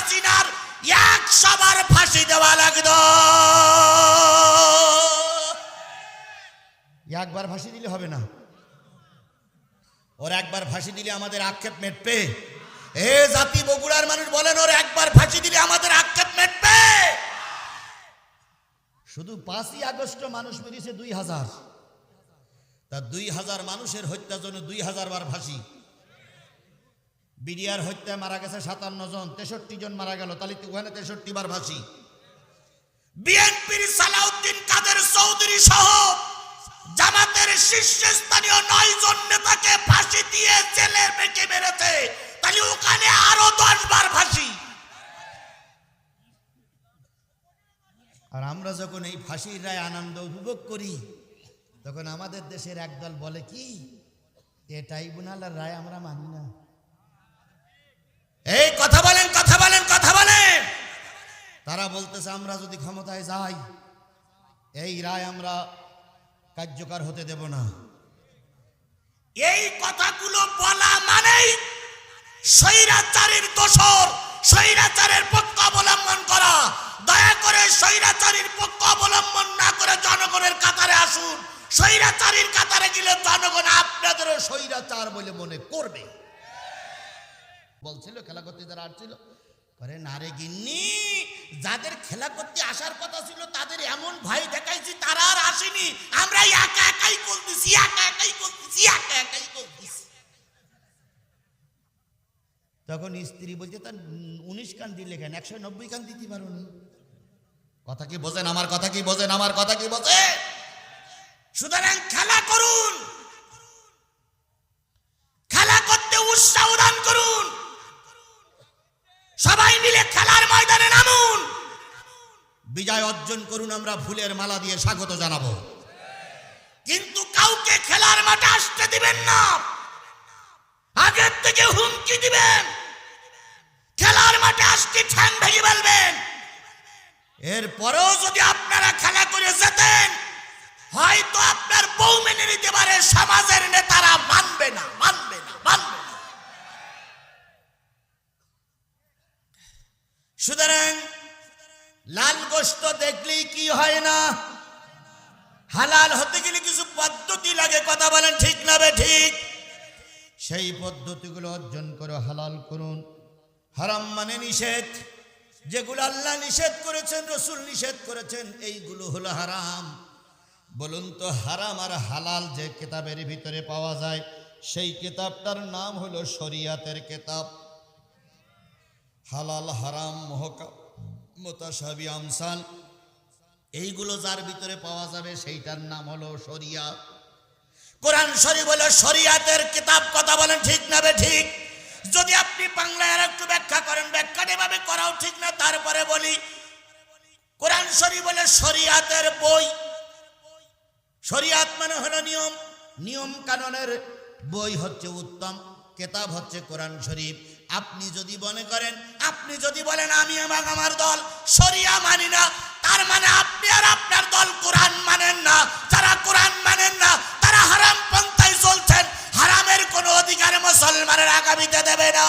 হাসিনার এক সবার ফাঁসি দেওয়া লাগতো। একবার ফাঁসি দিলে হবে না। ওর একবার ফাঁসি দিলে আমাদের আক্ষেপ মেটবে। এ জাতি বগুড়ার মানুষ বলেন, ওর একবার ফাঁসি দিলে আমাদের আক্ষেপ মেটবে। শুধু পাঁচই আগস্ট মানুষ মেরেছে দুই হাজার। তা দুই হাজার মানুষের হত্যার জন্য দুই হাজার বার ফাঁসি। বিডিআর হত্যায় মারা গেছে সাতান্ন জন, তেষট্টি জন মারা গেল, তাহলে ওখানে তেষট্টি বার ফাঁসি। বিএনপির সালাউদ্দিন কাদের চৌধুরী সহ জামাতের শীর্ষস্থানীয় নয় জন নেতাকে ফাঁসি দিয়ে জেলে মেকে মেরেছে, তাহলে ওখানে আরও দশ বার ফাঁসি। আর আমরা যখন এই ফাঁসির রায় আনন্দ উপভোগ করি, তখন আমাদের দেশের একদল বলে কি, এ ট্রাইব্যুনালের রায় আমরা মানি না। কথা বলেন কথা বলেন কথা বলেন। তারা বলতেছে আমরা যদি ক্ষমতায় যাই এই রায় আমরা কার্যকর হতে দেব না। এই কথাগুলো বলা মানেই স্বৈরাচারীর দোষর স্বৈরাচারের পক্ষ অবলম্বন করা। দয়া করে স্বৈরাচারীর পক্ষ অবলম্বন না করে জনগণের কাতারে আসুন। স্বৈরাচারীর কাতারে গেলে জনগণ আপনাদেরও স্বৈরাচার বলে মনে করবে। বলছিল, খেলা করতে যারা আসছিল, করে না রে গিন্নি, যাদের খেলা করতে আসার কথা ছিল, তাদের এমন ভয় দেখাইছি, তারা আর আসেনি। আমরা একা একাই করতেছি, একা একাই করতেছি, একা একাই করতেছি। তখন স্ত্রী বলছে তার উনিশ কান দিলে কেন একশো নব্বই কান দিতে পারো কথা কি বোঝেন? আমার কথা কি বোঝেন? আমার কথা কি বোঝে সুতরাং খেলা করুন বিজয় অর্জন করুন, আমরা ফুলের মালা দিয়ে স্বাগত জানাব। কিন্তু কাউকে খেলার মাঠে আসতে দিবেন না। আগের থেকে হুমকি দিবেন। খেলার মাঠে আসতে ঠ্যাং ভেঙে ফেলবেন। এরপরেও যদি আপনারা খেলা করে যেতেন, হয়তো আপনার বউ মেনে নিতে পারে, সমাজের নেতারা মানবে না মানবে না মানবে না। সুতরাং লাল গোস্ত দেখলেই কি হয় না? হালাল হতে গেলে কিছু পদ্ধতি লাগে, কথা বলেন ঠিক না বে ঠিক? সেই পদ্ধতিগুলো অর্জন করে হালাল করুন। হারাম মানে নিষেধ। যেগুলো আল্লাহ নিষেধ করেছেন, রসুল নিষেধ করেছেন, এইগুলো হলো হারাম। বলুন তো, হারাম আর হালাল যে কিতাবের ভিতরে পাওয়া যায়, সেই কিতাবটার নাম হলো শরিয়াতের কেতাব। হালাল, হারাম মহকা মোতাসাবি আমসাল এইগুলো যার ভিতরে পাওয়া যাবে সেইটার নাম হলো শরিয়া। কোরআন শরীফ হলো শরিয়াতের কিতাব, কথা বলেন ঠিক না বে ঠিক? যদি আপনি বাংলায় আর একটু ব্যাখ্যা করেন ব্যাখ্যাটা এভাবে করাও ঠিক না, তারপরে বলি, কোরআন শরীফ বলে শরিয়াতের বই। শরিয়াত মানে হলো নিয়ম। নিয়ম কানুনের বই হচ্ছে উত্তম, কেতাব হচ্ছে কোরআন শরীফ। আপনি যদি মনে করেন, আপনি যদি বলেন, আমি এবং আমার দল শরিয়া মানি না, তার মানে আপনি আর আপনার দল কোরআন মানেন না। যারা কোরআন মানেন না, তারা হারাম পন্থায় চলছেন। হারামের কোনো অধিকার মুসলমানের আগামীতে দেবে না।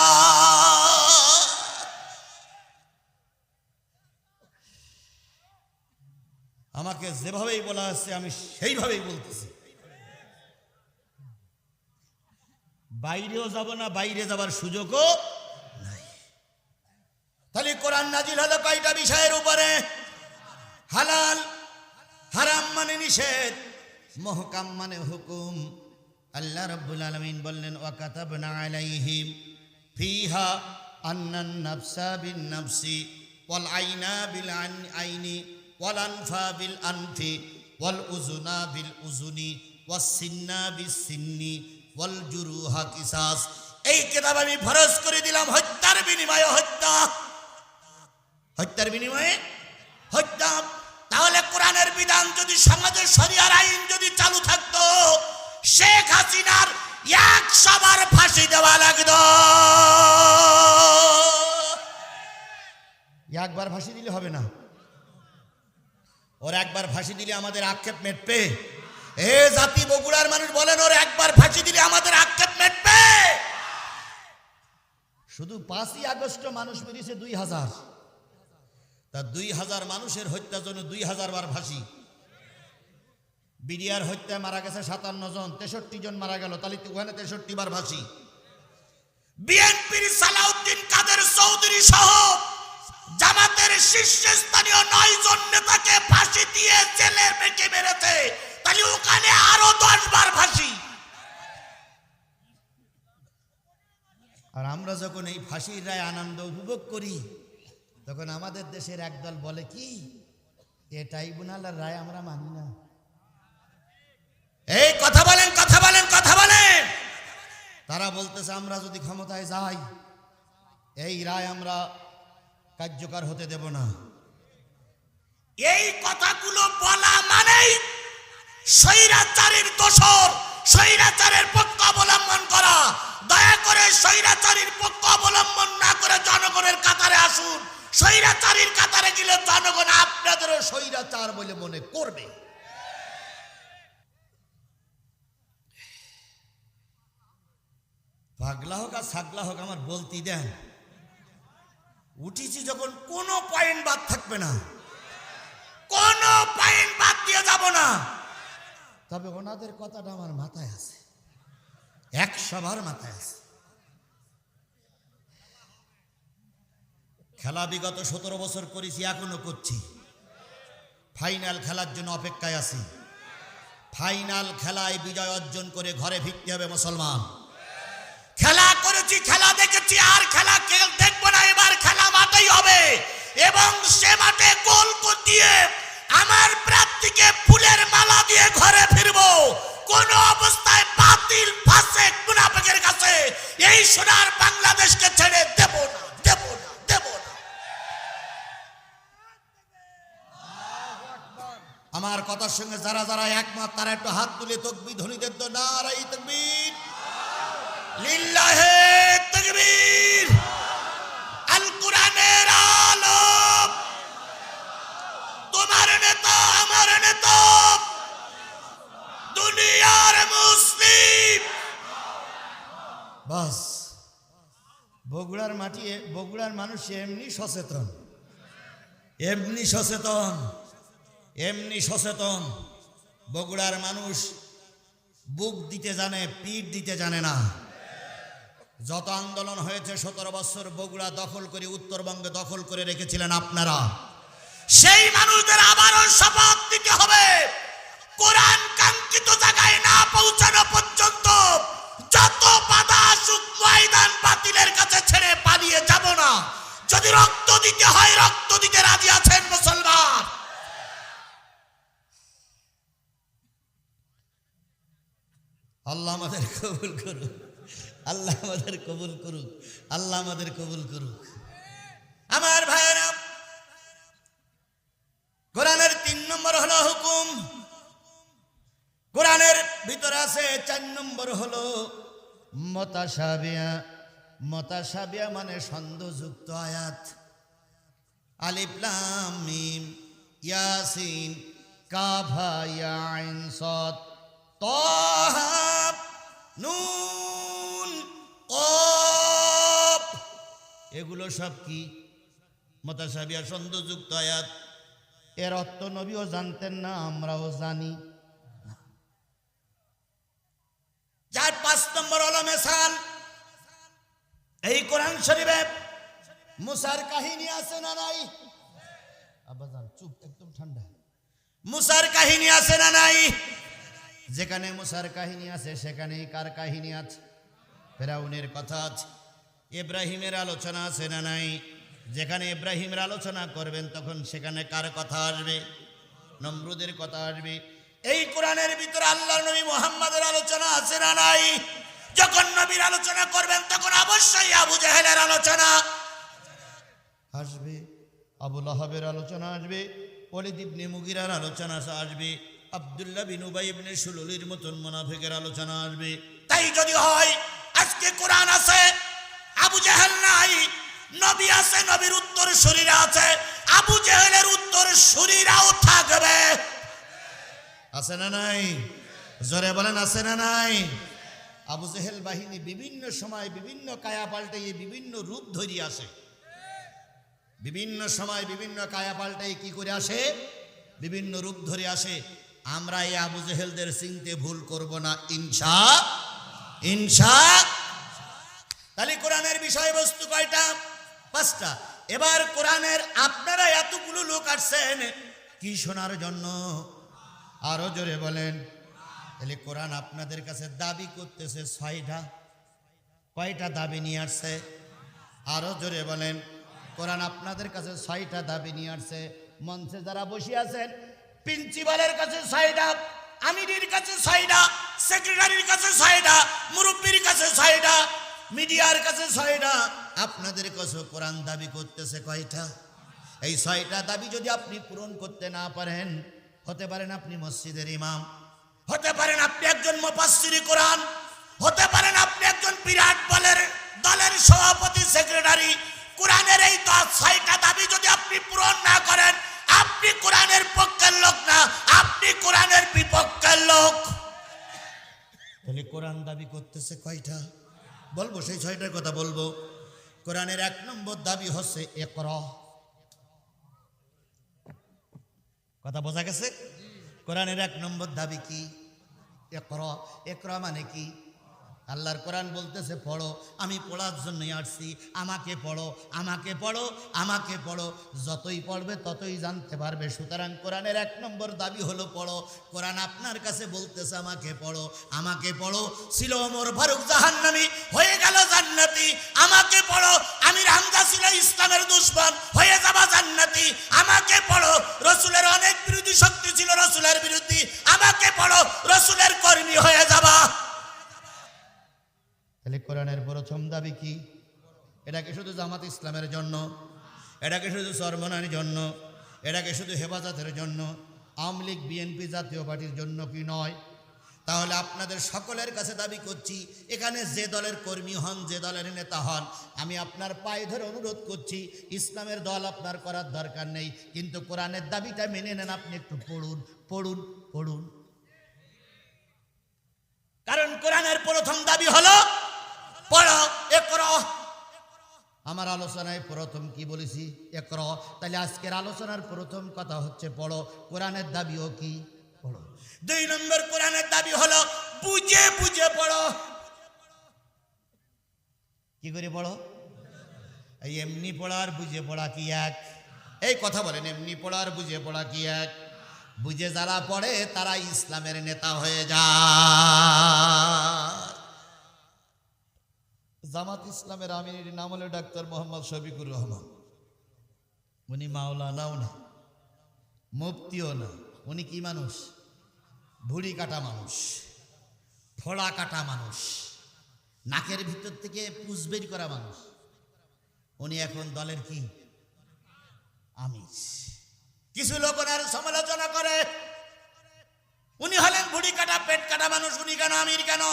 আমাকে যেভাবেই বলা হচ্ছে, আমি সেইভাবেই বলতেছি। বাইরেও যাব না, বাইরে যাবার সুযোগও নাই। তাহলে কোরআন নাজিল হলো কয়টা বিষয়ের উপরে? হালাল, হারাম মানে নিষেধ, মহকাম মানে হুকুম। আল্লাহ রব্বুল আলমিন বললেন ওয়াকাতাবনা আলাইহিম ফিহা আন্নান নাফসা বিন নাফসি ওয়াল আইনা বিল আইনি ওয়াল আনফা বিল আনফি ওয়াল উজুনা বিল উজুনি ওয়াস সিন্না বিস সিন্নি ওয়াল জুরুহা এই কিতাব আমি ফরজ করে দিলাম, হত্যার বিনিময়ে হত্যা। হত্যার বিনিময়ে হত্যা। তাহলে কোরআনের বিধান যদি সমাজের শরিয়ার আইন যদি চালু থাকতো, শেখ হাসিনার এক সবার ফাঁসি দেওয়া লাগতো। একবার ফাঁসি দিলে হবে না। ওর একবার ফাঁসি দিলে আমাদের আক্ষেপ মেটবে। এ জাতি বগুড়ার মানুষ বলেন, ওর একবার ফাঁসি দিলে আমাদের আক্ষেপ মেটবে। শুধু পাঁচই আগস্ট মানুষ মেরেছে দুই হাজার। তা দুই হাজার মানুষের হত্যার জন্য দুই হাজার বার ফাঁসি। বিডিআর হত্যায় মারা গেছে সাতান্ন জন, তেষট্টি জন মারা গেল, তাহলে ওখানে তেষট্টি বার ফাঁসি। বিএনপির সালাউদ্দিন কাদের চৌধুরী সহ জামাতের শীর্ষস্থানীয় নয় জন নেতাকে ফাঁসি দিয়ে জেলে মেকে মেরেছে। তাহলে ওখানে আরও দশ বার ফাঁসি। আর আমরা যখন এই ফাঁসির রায় আনন্দ উপভোগ করি তখন আমাদের দেশের একদল বলে কি? এ ট্রাইব্যুনালের রায় আমরা মানি না। এই কথা বলেন কথা বলেন কথা বলেন। তারা বলতেছে আমরা যদি ক্ষমতায় যাই এই রায় আমরা কার্যকর হতে দেব না। এই কথাগুলো বলা মানেই স্বৈরাচারের দোষর, স্বৈরাচারের পক্ষ অবলম্বন করা। দয়া করে স্বৈরাচারীর পক্ষ অবলম্বন না করে জনগণের কাতারে আসুন। স্বৈরাচারীর কাতারে গেলে জনগণ আপনাদেরও স্বৈরাচার বলে মনে করবে। পাগলা হোক আর ছাগলা হোক, আমার বলতেই দেন। উঠেছি যখন কোনো পয়েন্ট বাদ থাকবে না। কোনো পয়েন্ট বাদ দিয়ে যাব না। তবে ওনাদের কথাটা আমার মাথায় আছে। এক সবার মাথায় আছে। খেলা বিগত সতেরো বছর করেছি, এখনও করছি। ফাইনাল খেলার জন্য অপেক্ষায় আছি। ফাইনাল খেলায় বিজয় অর্জন করে ঘরে ফিরতে হবে মুসলমান। খেলা করেছি, খেলা দেখেছি, আর খেলা দেখব না। এবার খেলা মাঠেই হবে। এবং সে মাঠে গোল দিয়ে আমার প্রার্থীকে ফুলের মালা দিয়ে ঘরে ফিরবো। কোন অবস্থায় বাতিল ফাঁসে মুনাফেকের কাছে এই সোনার বাংলাদেশকে ছেড়ে দেব না দেব না দেব না। আমার কথার সঙ্গে যারা যারা একমত, তারা একটু হাত তুলে তকবি ধ্বনিদের তো নারাই তকবীর। লিল্লাহে তাকবীর। বগুড়ার মানুষ এমনি সচেতন? এমনি সচেতন এমনি সচেতন। বগুড়ার মানুষ বুক দিতে জানে, পিঠ দিতে জানে না। যত আন্দোলন হয়েছে সতেরো বছর বগুড়া দখল করে, উত্তরবঙ্গে দখল করে রেখেছিলেন আপনারা। সেই মানুষদের আবারও শপথ দিতে হবে। কোরআন কাঙ্ক্ষিত জায়গায় না পৌঁছানো পর্যন্ত যত যদি রক্ত দিতে হয়, রক্ত দিতে রাজি আছেন মুসলমান? আল্লাহ আমাদের কবুল করুক। আল্লাহ আমাদের কবুল করুক। আল্লাহ আমাদের কবুল করুক। আমার ভাইয়েরা, কোরআনের তিন নম্বর হলো হুকুম। কোরআনের ভিতরে আছে, চার নম্বর হলো মতাসাবিয়া মতাসাবিয়া মানে ছন্দযুক্ত আয়াত। আলিফলাম মিম, ইয়াসিন কাফা ইয়া আইন সাদ তাহা, নুন, কফ। এগুলো সব কি? মতাসাবিয়া, ছন্দযুক্ত আয়াত। এর অর্থ নবীও জানতেন না, আমরাও জানি চার পাঁচ নম্বর হলো মেসাল এই কোরআন শরীফে মুসার কাহিনী আছে না নাই? আবাজান চুপ, একদম ঠান্ডা। মুসার কাহিনী আছে না নাই? যেখানে মুসার কাহিনী আছে, সেখানেই কার কাহিনী আছে? ফেরাউনের কথা আছে। ইব্রাহিমের আলোচনা আছে না নাই? যেখানে ইব্রাহিমের আলোচনা করবেন, তখন সেখানে কার কথা আসবে? নমরুদের কথা আসবে। এই কোরআনের ভিতরে আল্লাহ নবী মোহাম্মদের আলোচনা আছে না নাই? যখন নবীর আলোচনা করবেন তখন অবশ্যই আবু জাহেলের আলোচনা। আসবে আবুল আহাবের আলোচনা আসবে অলিদ ইবনে মুগিরার আলোচনা আসবে আব্দুল্লাহ বিন উবাই ইবনে সুলুলির মতন মুনাফিকের আলোচনা আসবে। তাই যদি হয় আজকে কোরআন আছে আবু জাহেল নাই নবী আছে নবীর উত্তর শরীরে আছে আবু জাহেলের উত্তর শরীরাও থাকবে। আছে না নাই? জোরে বলেন আছে না নাই? আবু জেহেল বাহিনী বিভিন্ন সময় বিভিন্ন কায়া পাল্টাইয়ে বিভিন্ন রূপ ধরি আসে। বিভিন্ন সময় বিভিন্ন কায়া পাল্টাই কি করে আসে? বিভিন্ন রূপ ধরে আসে। আমরা এই আবু জেহেলদের চিনতে ভুল করব না ইনসা ইনসা তাহলে কোরআনের বিষয়বস্তু কয়টা? পাঁচটা। এবার কোরআনের আপনারা এতগুলো লোক আসছেন, কি শোনার জন্য? আরও জোরে বলেন। তাহলে কোরআন আপনাদের কাছে দাবি করতেছে ছয়টা। কয়টা দাবি নিয়ে আসছে? আরও জোরে বলেন। কোরআন আপনাদের কাছে ছয়টা দাবি নিয়ে আসছে। মঞ্চে যারা বসে আছেন, প্রিন্সিপালের কাছে ছয়টা, আমিরের কাছে ছয়টা, সেক্রেটারির কাছে ছয়টা, মুরব্বীর কাছে ছয়টা, মিডিয়ার কাছে ছয়টা। আপনাদের কাছে কোরআন দাবি করতেছে কয়টা? এই ছয়টা দাবি যদি আপনি পূরণ করতে না পারেন, হতে পারেন আপনি মসজিদের ইমাম। হতে পারেন আপনি একজন মুফাসসির কোরআন, হতে পারেন আপনি একজন বিরাট বলের দলের সভাপতি, সেক্রেটারি। কোরআনের এই দশ ছয়টা দাবি যদি আপনি পূরণ না করেন, আপনি কোরআনের পক্ষের লোক না, আপনি কোরআনের বিপক্ষের লোক। তাহলে কোরআন দাবি করতেছে কয়টা? বলব, সেই ছয়টার কথা বলব। কোরআনের এক নম্বর দাবি হচ্ছে একর কথা বোঝা গেছে? কোরআনের এক নম্বর দাবি কি? একর একর মানে কি? আল্লাহর কোরআন বলতেছে, পড়ো, আমি পড়ার জন্যই আসছি। আমাকে পড়ো আমাকে পড়ো আমাকে পড়ো। যতই পড়বে, ততই জানতে পারবে। সুতরাং কোরআনের এক নম্বর দাবি হলো, পড়ো। কোরআন আপনার কাছে বলতেছে, আমাকে পড়ো আমাকে পড়ো। ছিল ওমর ফারুক জাহান্নামী, হয়ে গেল জান্নাতি। আমাকে পড়ো আমি হামজা ছিল ইসলামের দুশ্মন, হয়ে যাবা জান্নাতি। আমাকে পড়ো, রসুলের অনেক বিরোধী শক্তি ছিল রসুলের বিরোধী আমাকে পড়ো, রসুলের কর্মী হয়ে যাবা। তাহলে কোরআনের প্রথম দাবি কি? এটাকে শুধু জামাত ইসলামের জন্য, এটাকে শুধু সরমনার জন্য, এটাকে শুধু হেফাজতের জন্য, আওয়ামী লীগ, বিএনপি জাতীয় পার্টির জন্য কি নয়? তাহলে আপনাদের সকলের কাছে দাবি করছি, এখানে যে দলের কর্মী হন, যে দলের নেতা হন, আমি আপনার পায়ে ধরে অনুরোধ করছি, ইসলামের দল আপনার করার দরকার নেই, কিন্তু কোরআনের দাবিটা মেনে নেন আপনি একটু পড়ুন পড়ুন পড়ুন। কারণ কোরআনের প্রথম দাবি হলো পড়ো এ করো। আমার আলোচনায় প্রথম কি বলেছি? এ করো। তাহলে আজকের আলোচনার প্রথম কথা হচ্ছে পড়ো। কোরআনের দাবিও কি? পড়ো। দুই নম্বর কোরআনের দাবি হলো বুঝে বুঝে পড়ো। কি করে পড়ো? এই এমনি পড়া আর বুঝে পড়া কি এক? এই কথা বলেন এমনি পড়া আর বুঝে পড়া কি এক? বুঝে যারা পড়ে তারা ইসলামের নেতা হয়ে যায়। জামাত ইসলামের আমির নাম হলো ডাক্তার মোহাম্মদ শফিকুর রহমান। উনি মাওলানাও না, মুফতিও না, উনি কি মানুষ? ভুড়ি কাটা মানুষ, ফোড়া কাটা মানুষ, নাকের ভিতর থেকে পুষ বের করা মানুষ। উনি এখন দলের কি? আমিষ কিছু লোক ওনার সমালোচনা করে, উনি হলেন ভুড়ি কাটা, পেট কাটা মানুষ, উনি কেন আমির কেন?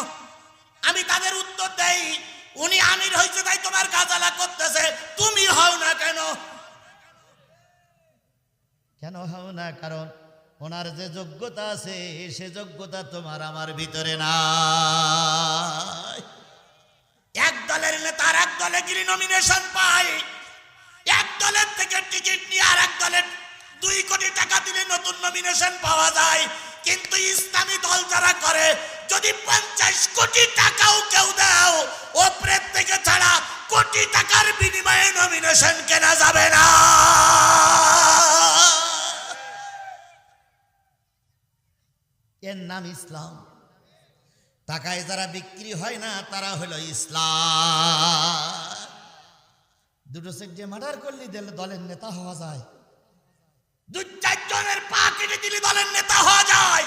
আমি তাদের উত্তর দেই। উনি আমির হয়েছে তাই তোমার গাজালা করতেছে। তুমি হও না কেন? কেন হও না? কারণ ওনার যে যোগ্যতা আছে সে যোগ্যতা তোমার আমার ভিতরে নাই। এক দলের নেতার এক দলে গিরি নমিনেশন পায় এক দলের থেকে টিকিট নিয়ে আর এক দলের দুই কোটি টাকা দিলে নতুন নমিনেশন পাওয়া যায়। কিন্তু ইসলামী দল যারা করে যদি পঞ্চাশ কোটি টাকাও কেউ দাও, ওপরের থেকে ছাড়া কোটি টাকার বিনিময়ে নমিনেশন কেনা যাবে না। এর নাম ইসলাম। টাকায় যারা বিক্রি হয় না, তারা হলো ইসলাম। দুটো সেট যে মার্ডার করলি দিলে দলের নেতা হওয়া যায়। দু চারজনের পা কেটে দিলে, দলের নেতা হওয়া যায়।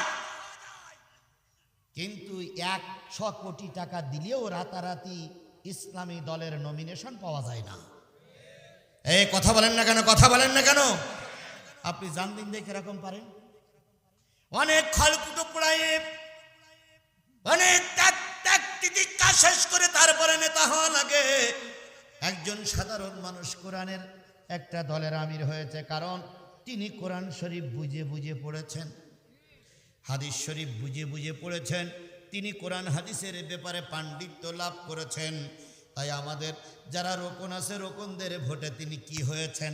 কিন্তু একশো কোটি টাকা দিলেও রাতারাতি ইসলামী দলের নমিনেশন পাওয়া যায় না। এই কথা বলেন না কেন? কথা বলেন না কেন? আপনি জান দিন দেখে এরকম পারেন? অনেক খলকুটো পোড়ায় অনেক তিতিক্ষা শেষ করে তারপরে নেতা হওয়া লাগে। একজন সাধারণ মানুষ কোরআনের একটা দলের আমির হয়েছে, কারণ তিনি কোরআন শরীফ বুঝে বুঝে পড়েছেন। হাদিস শরীফ বুঝে বুঝে পড়েছেন। তিনি কোরআন হাদিসের ব্যাপারে পাণ্ডিত্য লাভ করেছেন। তাই আমাদের যারা রোকন আছে, রোকনদের ভোটে তিনি কি হয়েছেন?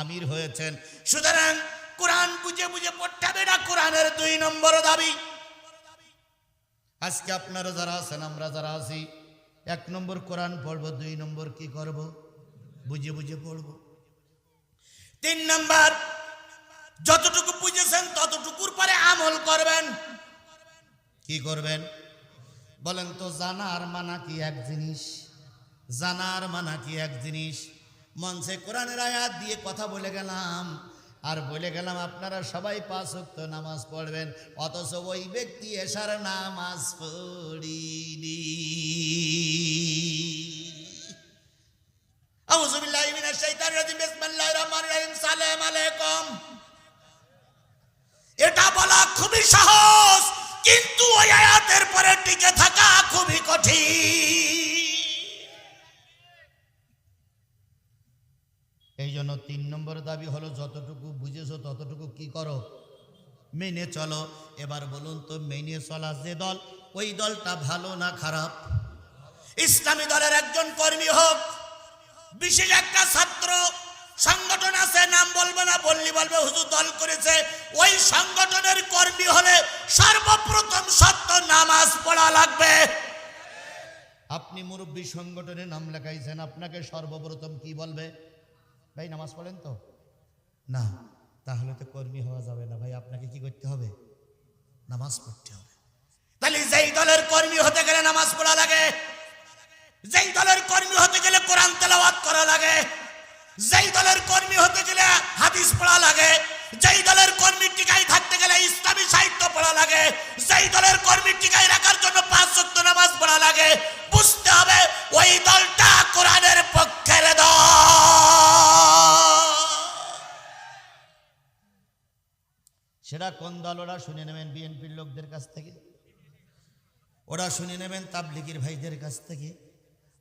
আমির হয়েছেন। সুতরাং কোরআন বুঝে বুঝে পড়তে হবে না, কোরআনের দুই নম্বর দাবি। আজকে আপনারা যারা আছেন, আমরা যারা আছি, এক নম্বর কোরআন পড়ব, দুই নম্বর কি করব? বুঝে বুঝে পড়ব। তিন নম্বর যতটুকু বুঝেছেন, ততটুকুর পরে আমল করবেন। কি করবেন? বলেন তো, জানার মানা কি এক জিনিস? জানার মানা কি এক জিনিস? মঞ্চে কোরআনের আয়াত দিয়ে কথা বলে গেলাম, আর বলে গেলাম, আপনারা সবাই পাঁচ ওয়াক্ত নামাজ পড়বেন, অথচ ওই ব্যক্তি এসার নামাজ পড়িনি। আউযু বিল্লাহি মিনাশ শাইতানির রাজিম। বিসমিল্লাহির রহমানির রহিম। সালাম আলাইকুম। এটা বলা খুবই সহজ, কিন্তু ওই আয়াতের পরে টিকে থাকা খুবই কঠিন। এই জন্য তিন নম্বর দাবি হলো, যতটুকু বুঝেছ ততটুকু কি করো? মেনে চলো। এবার বলুন তো, মেনে চলা যে দল, ওই দলটা ভালো না খারাপ? ইসলামী দলের একজন কর্মী হোক, বিশেষ একটা ছাত্র সংগঠন আছে নাম বলবে না বললি বলবে হুজুর দল করেছে। ওই সংগঠনের কর্মী হলে সর্বপ্রথম সত্য নামাজ পড়া লাগবে। আপনি মুরব্বী সংগঠনে নাম লেখাইছেন আপনাকে সর্বপ্রথম কি বলবে? ভাই নামাজ পড়েন তো? না তাহলে তো কর্মী হওয়া যাবে না ভাই আপনাকে কি করতে হবে? নামাজ পড়তে হবে। তাহলে যেই দলের কর্মী হতে গেলে নামাজ পড়া লাগে যেই দলের কর্মী হতে গেলে কোরআন তেলাওয়াত করা লাগে। যেই দলের কর্মী হতে গেলে হাদিস পড়া লাগে, যেই দলের কর্মী টিকায় থাকতে গেলে ইসলামী সাহিত্য পড়া লাগে, যেই দলের কর্মী টিকায় রাখার জন্য পাঁচ সত্য নামাজ পড়া লাগে, বুঝতে হবে ওই দলটা কোরআনের পক্ষের সেটা কোন দল, ওরা শুনে নেবেন বিএনপির লোকদের কাছ থেকে? ওরা শুনে নেবেন তাবলিগির ভাইদের কাছ থেকে?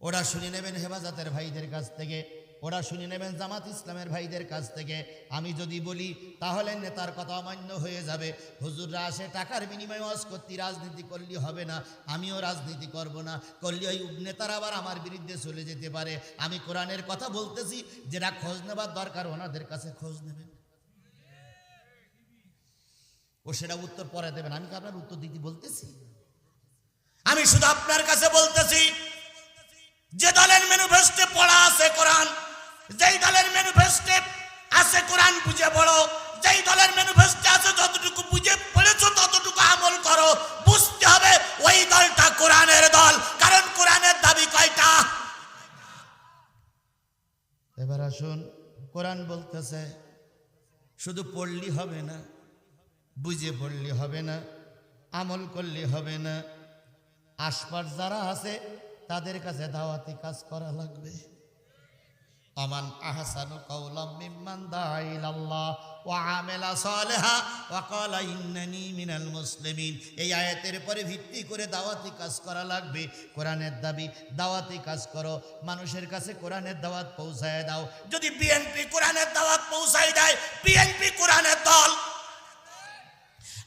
ওরা শুনে নেবেন হেফাজতের ভাইদের কাছ থেকে? ওরা শুনে নেবেন জামাত ইসলামের ভাইদের কাছ থেকে। আমি যদি বলি, তাহলে নেতার কথা অমান্য হয়ে যাবে। হুজুররা আসে, টাকার বিনিময়ে ওয়াজ করতে, রাজনীতি করলে হবে না, আমিও রাজনীতি করব না। করলে ওই নেতারা আবার আমার বিরুদ্ধে চলে যেতে পারে। আমি কোরআনের কথা বলতেছি, যেটা খোঁজ নেবার দরকার, ওনাদের কাছে খোঁজ নেবেন। ও সেটা উত্তর পরে দেবেন। আমি কি আপনার উত্তর দিতে বলতেছি? আমি শুধু আপনার কাছে বলতেছি, যে দলের ম্যানিফেস্টে পড়া আছে কোরআন যেই দলের ম্যানিফেস্টে আছে, কোরআন বুঝে পড়ো। যেই দলের ম্যানিফেস্টে আছে, যতটুকু বুঝে পড়েছো, ততটুকু আমল করো। বুঝতে হবে ওই দলটা কোরআনের দল। কারণ কোরআনের দাবি কয়টা? এবার আসুন, কোরআন বলতেছে, শুধু পড়লি হবে না, বুঝে পড়লে হবে না, আমল করলে হবে না। আশপাশ যারা আছে, তাদের কাছে দাওয়াতি কাজ করা লাগবে। আমান আহসানু قولا মিম্মান دعا ইলাল্লাহ ওয়া আমিলা সালিহা ওয়া ক্বালা ইন্নানি মিনাল মুসলিমিন। এই আয়াতের পরে ভিত্তি করে দাওয়াতি কাজ করা লাগবে। কোরআনের দাবি, দাওয়াতি কাজ করো। মানুষের কাছে কোরআনের দাওয়াত পৌঁছায় দাও। যদি বিএনপি কোরআনের দাওয়াত পৌঁছায় দেয়, বিএনপি কোরআনের দল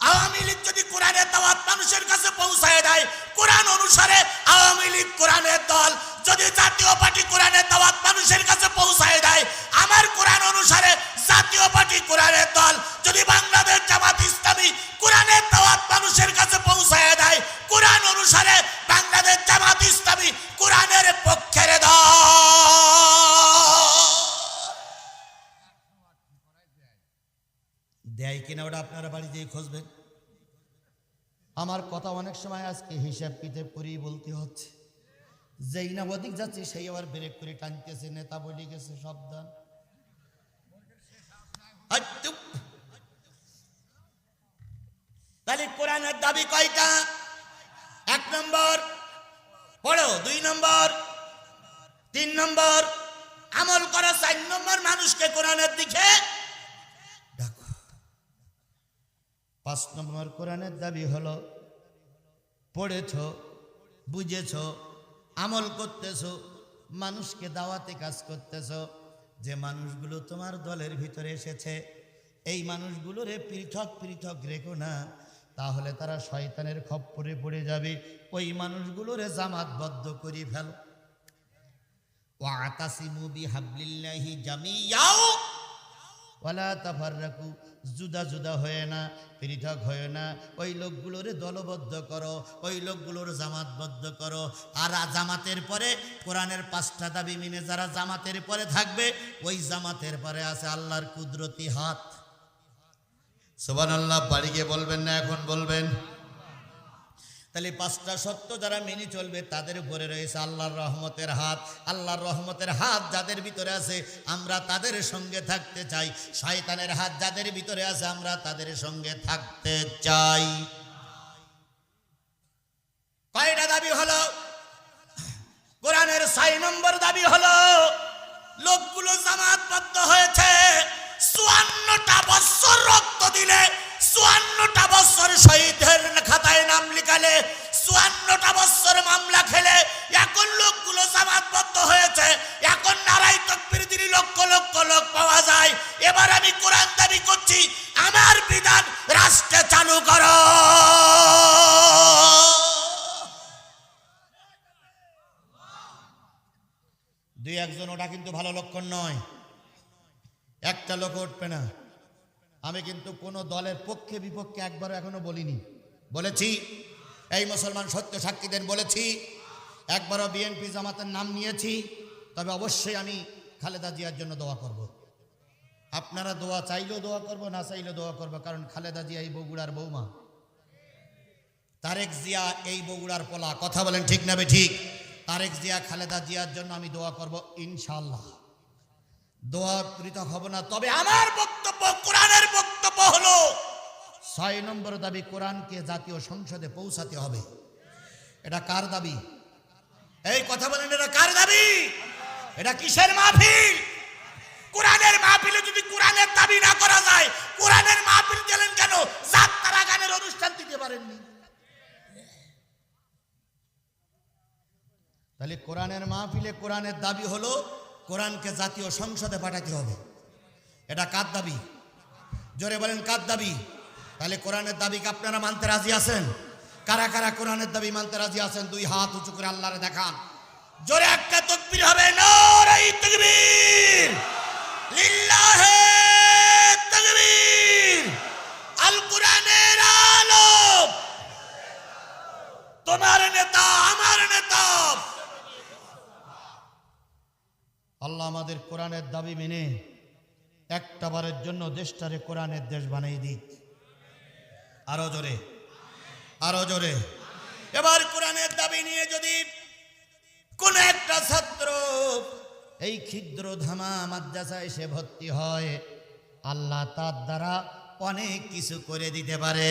আওয়ামী লীগ যদি কোরআনের দাওয়াত মানুষের কাছে পৌঁছায় দেয়, কোরআন অনুসারে আওয়ামী লীগ কোরআনের দল। যদি জাতীয় পার্টি কোরআনের দাওয়াত মানুষের কাছে পৌঁছায় দেয়, আমার কোরআন অনুসারে জাতীয় খুঁজবেন? আমার কথা অনেক সময় আজকে হিসাব কিতাব করেই বলতে হচ্ছে। যেই না ওদিক যাচ্ছে, সেই আবার ব্রেক করে টানতেছে, নেতা বলে গেছে, সাবধান। তাহলে কোরআনের দাবি কয়টা? এক নম্বর, পড়ো। দুই নম্বর, তিন নম্বর। আমল করা চার নম্বর মানুষকে কোরআনের দিকে পাঁচ নম্বর কোরআনের দাবি হলো, পড়েছ, বুঝেছ, আমল করতেছ, মানুষকে দাওয়াতে কাজ করতেছ, যে মানুষগুলো তোমার দলের ভিতরে এসেছে, এই মানুষগুলোরে পৃথক পৃথক রেখো না, তাহলে তারা শয়তানের খপ্পরে পড়ে যাবে, ওই মানুষগুলোরে জামাতবদ্ধ করে ফেলো। ওয়াতাসিমু বিহাবলিল্লাহি জামিয়াও ওয়ালা তাফাররাকু, জুদা জুদা হয়ে না, পৃথক হয়ে না। ওই লোকগুলোরে দলবদ্ধ করো, ওই লোকগুলোর জামাতবদ্ধ করো। আর জামাতের পরে, কোরআনের পাঁচটা দাবি মিনে যারা জামাতের পরে থাকবে, ওই জামাতের পরে আছে আল্লাহর কুদরতি হাত। সোবান আল্লাহ বাড়িকে বলবেন না, এখন বলবেন। তাহলে পাঁচটা সত্য যারা মেনে চলবে, তাদের উপরে রয়েছে আল্লাহর রহমতের হাত। আল্লাহর রহমতের হাত যাদের ভিতরে আছে, আমরা তাদের সঙ্গে থাকতে চাই। শয়তানের হাত যাদের ভিতরে আছে, আমরা তাদের সঙ্গে থাকতে চাই। কয়টা দাবি হলো? কোরআনের ছয় নম্বর দাবি হলো, লোকগুলো জামাতবদ্ধ হয়েছে, চুয়ান্নটা বছর রক্ত দিলে চুয়ান্নটা বছর শহীদের খাতায় নাম লিখালে, চুয়ান্নটা বছর মামলা খেলে, এখন লোকগুলো জামাতবদ্ধ হয়েছে, এখন নারাই তকবির দিলি লক্ষ লক্ষ লোক পাওয়া যায়। এবার আমি কোরআন দাবি করছি, আমার বিধান রাষ্ট্রে চালু করো। দুই একজন, ওটা কিন্তু ভালো লক্ষণ নয়। একটা লোক উঠবে না। আমি কিন্তু কোনো দলের পক্ষে বিপক্ষে একবারও এখনও বলিনি। বলেছি, এই মুসলমান সত্য সাক্ষীদের বলেছি, একবারও বিএনপি জামাতের নাম নিয়েছি, তবে অবশ্যই আমি খালেদা জিয়ার জন্য দোয়া করব। আপনারা দোয়া চাইলেও দোয়া করব, না চাইলেও দোয়া করব, কারণ খালেদা জিয়া এই বগুড়ার বৌমা। তারেক জিয়া এই বগুড়ার পোলা, কথা বলেন ঠিক না ঠিক? তারেক জিয়া খালেদা জিয়ার জন্য আমি দোয়া করব ইনশাল্লাহ দোয়া পৃথক হব না। তবে আমার বক্তব্য, কোরআনের বক্তব্য হলো, ছয় নম্বর দাবি কোরআনকে জাতীয় সংসদে পৌঁছাতে হবে। এটা কার দাবি? এই কথা বলেন, এটা কার দাবি? এটা কিসের মাহফিল? কোরআনের মাহফিলে যদি কোরআনের দাবি না করা যায়, কোরআনের মাহফিল গেলেন কেন? যাত্রা গানের অনুষ্ঠান দিতে পারেননি। তাহলে কোরআনের মাহফিলে কোরআনের দাবি হলো কোরআনকে জাতীয় সংসদে পাঠাতে হবে। এটা কার দাবি? জোরে বলেন, কার দাবি? তাহলে কোরআনের দাবিকে আপনারা মানতে রাজি আছেন? কারা কারা কোরআনের দাবি মানতে রাজি আছেন? দুই হাত উঁচু করে আল্লাহরে দেখান। জোরে একটা তকবির হবে নারাই তকবীর। লিল্লাহে তকবীর। আল কোরআনের আলো তোমার নেতা, আমার নেতা। আল্লাহ আমাদের কোরআনের দাবি মেনে একটা বারের জন্য দেশটারে কোরআনের দেশ বানিয়ে দিক। আরও জোরে। আরও জোরে। এবার কোরআনের দাবি নিয়ে যদি কোন একটা ছাত্র এই ক্ষুদ্র ধামা মাদ্রাসায় এসে ভর্তি হয়, আল্লাহ তার দ্বারা অনেক কিছু করে দিতে পারে।